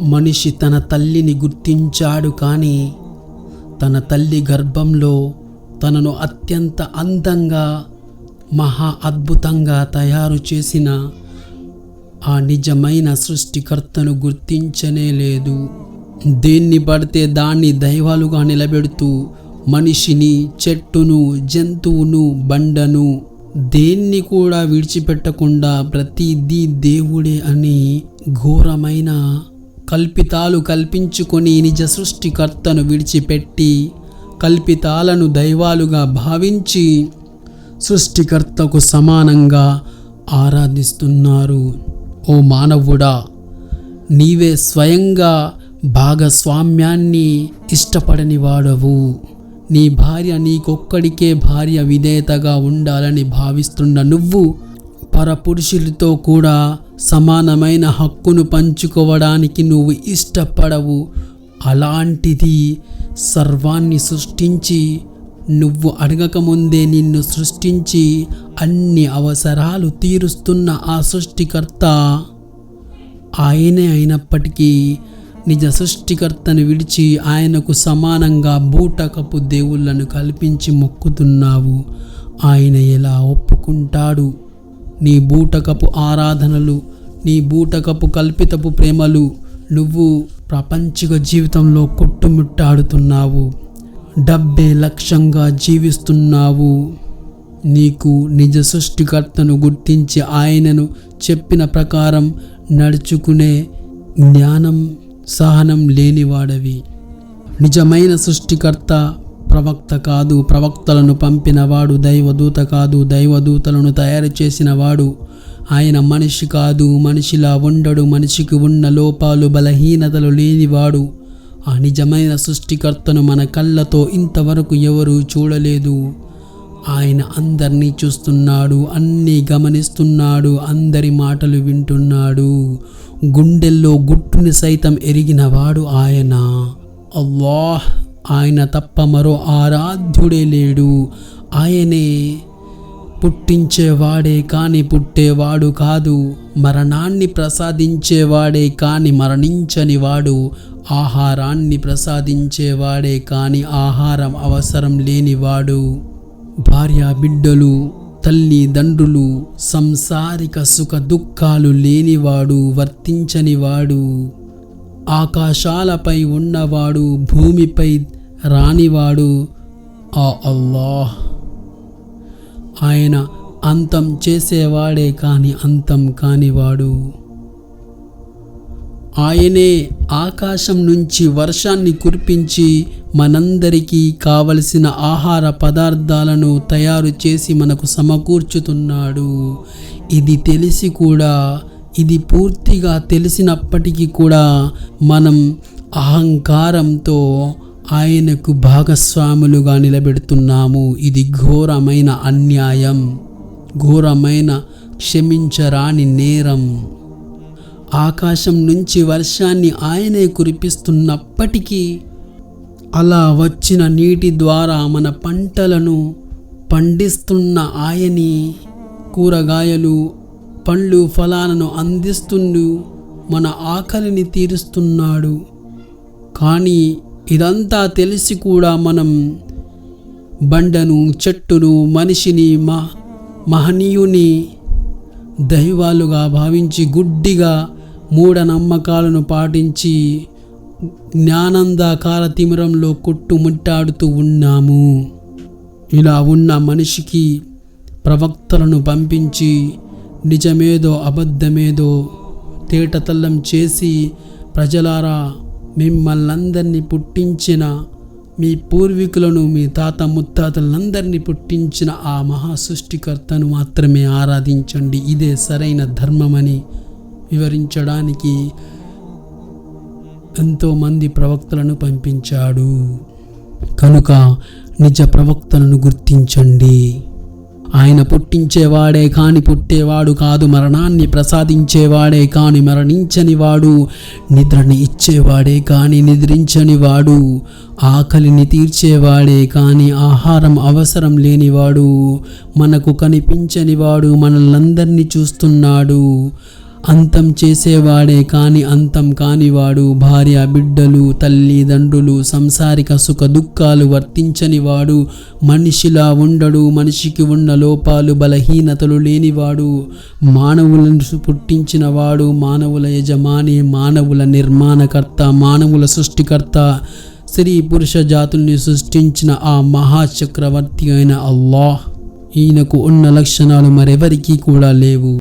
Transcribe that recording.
మనిషి తన తల్లిని గుర్తించాడు కానీ తన తల్లి గర్భంలో తనను అత్యంత అందంగా మహా అద్భుతంగా తయారు చేసిన ఆ నిజమైన సృష్టికర్తను గుర్తించనే లేదు. దేన్ని పడితే దాన్ని దైవాలుగా నిలబెడుతూ మనిషిని చెట్టును జంతువును బండను దేన్ని కూడా విడిచిపెట్టకుండా ప్రతిదీ దేవుడే అని ఘోరమైన కల్పితాలు కల్పించుకొని నిజ సృష్టికర్తను విడిచిపెట్టి కల్పితాలను దైవాలుగా భావించి సృష్టికర్తకు సమానంగా ఆరాధిస్తున్నారు. ఓ మానవుడా నీవే స్వయంగా భాగస్వామ్యాన్ని ఇష్టపడని వాడవు. నీ భార్య నీకొక్కడికే భార్య విధేయతగా ఉండాలని భావిస్తున్న నువ్వు పరపురుషులతో కూడా సమానమైన హక్కును పంచుకోవడానికి నువ్వు ఇష్టపడవు. అలాంటిది సర్వాన్ని సృష్టించి నువ్వు అడగకముందే నిన్ను సృష్టించి అన్ని అవసరాలు తీరుస్తున్న ఆ సృష్టికర్త ఆయనే అయినప్పటికీ నిజ సృష్టికర్తను విడిచి ఆయనకు సమానంగా బూటకపు దేవుళ్ళను కల్పించి మొక్కుతున్నావు. ఆయన ఎలా ఒప్పుకుంటాడు? నీ బూటకపు ఆరాధనలు నీ బూటకపు కల్పితపు ప్రేమలు నువ్వు ప్రపంచిక జీవితంలో కొట్టుమిట్టాడుతున్నావు. డబ్బే లక్ష్యంగా జీవిస్తున్నావు. నీకు నిజ సృష్టికర్తను గుర్తించి ఆయనను చెప్పిన ప్రకారం నడుచుకునే జ్ఞానం సహనం లేనివాడవి. నిజమైన సృష్టికర్త ప్రవక్త కాదు ప్రవక్తలను పంపినవాడు దైవదూత కాదు దైవదూతలను తయారు చేసినవాడు ఆయన మనిషి కాదు మనిషిలా ఉండడు మనిషికి ఉన్న లోపాలు బలహీనతలు లేనివాడు. ఆ నిజమైన సృష్టికర్తను మన కళ్ళతో ఇంతవరకు ఎవరూ చూడలేదు. ఆయన అందరినీ చూస్తున్నాడు అన్నీ గమనిస్తున్నాడు అందరి మాటలు వింటున్నాడు. గుండెల్లో గుట్టుని సైతం ఎరిగినవాడు ఆయన. అల్లాహ్! ఆయన తప్ప మరో ఆరాధ్యుడే లేడు. ఆయనే పుట్టించేవాడే కానీ పుట్టేవాడు కాదు. మరణాన్ని ప్రసాదించేవాడే కానీ మరణించని వాడు. ఆహారాన్ని ప్రసాదించేవాడే కానీ ఆహారం అవసరం లేనివాడు భార్య బిడ్డలు తల్లిదండ్రులు సంసారిక సుఖ దుఃఖాలు లేనివాడు వర్తించనివాడు ఆకాశాలపై ఉన్నవాడు భూమిపై రానివాడు ఆ అల్లాహ్. ఆయన అంతం చేసేవాడే కాని అంతం కానివాడు. ఆయనే ఆకాశం నుంచి వర్షాన్ని కురిపించి మనందరికీ కావలసిన ఆహార పదార్థాలను తయారు చేసి మనకు సమకూర్చుతున్నాడు. ఇది తెలిసి కూడా ఇది పూర్తిగా తెలిసినప్పటికీ కూడా మనం అహంకారంతో ఆయనకు భాగస్వాములుగా నిలబెడుతున్నాము. ఇది ఘోరమైన అన్యాయం. ఘోరమైన క్షమించరాని నేరం. ఆకాశం నుంచి వర్షాన్ని ఆయనే కురిపిస్తున్నప్పటికీ అలా వచ్చిన నీటి ద్వారా మన పంటలను పండిస్తున్న ఆయని కూరగాయలు పండ్లు ఫలాలను అందిస్తుండు మన ఆకలిని తీరుస్తున్నాడు. కానీ ఇదంతా తెలిసి కూడా మనం బండను చెట్టును మనిషిని మహ మహనీయుని దైవాలుగా భావించి గుడ్డిగా మూఢనమ్మకాలను పాటించి జ్ఞానందాకార తిమిరంలో కొట్టుముట్టాడుతూ ఉన్నాము. ఇలా ఉన్న మనిషికి ప్రవక్తలను పంపించి నిజమేదో అబద్ధమేదో తేటతల్లం చేసి ప్రజలారా మిమ్మల్నందరినీ పుట్టించిన మీ పూర్వీకులను మీ తాత ముత్తాతలందరినీ పుట్టించిన ఆ మహా సృష్టికర్తను మాత్రమే ఆరాధించండి. ఇదే సరైన ధర్మమని వివరించడానికి ఎంతోమంది ప్రవక్తలను పంపించాడు. కనుక నిజ ప్రవక్తలను గుర్తించండి. ఆయన పుట్టించేవాడే కాని పుట్టేవాడు కాదు మరణాన్ని ప్రసాదించేవాడే కాని మరణించనివాడు నిద్రని ఇచ్చేవాడే కాని నిద్రించనివాడు ఆకలిని తీర్చేవాడే కాని ఆహారం అవసరం లేనివాడు మనకు కనిపించనివాడు మనల్నందరినీ చూస్తున్నాడు. అంతం చేసేవాడే కాని అంతం కానివాడు భార్య బిడ్డలు తల్లిదండ్రులు సంసారిక సుఖ దుఃఖాలు వర్తించనివాడు మనిషిలా ఉండడు మనిషికి ఉన్న లోపాలు బలహీనతలు లేనివాడు మానవులను పుట్టించినవాడు మానవుల యజమాని మానవుల నిర్మాణకర్త మానవుల సృష్టికర్త స్త్రీ పురుష జాతుల్ని సృష్టించిన ఆ మహాచక్రవర్తి అయిన అల్లాహ్. ఈయనకు ఉన్న లక్షణాలు మరెవరికీ కూడా లేవు.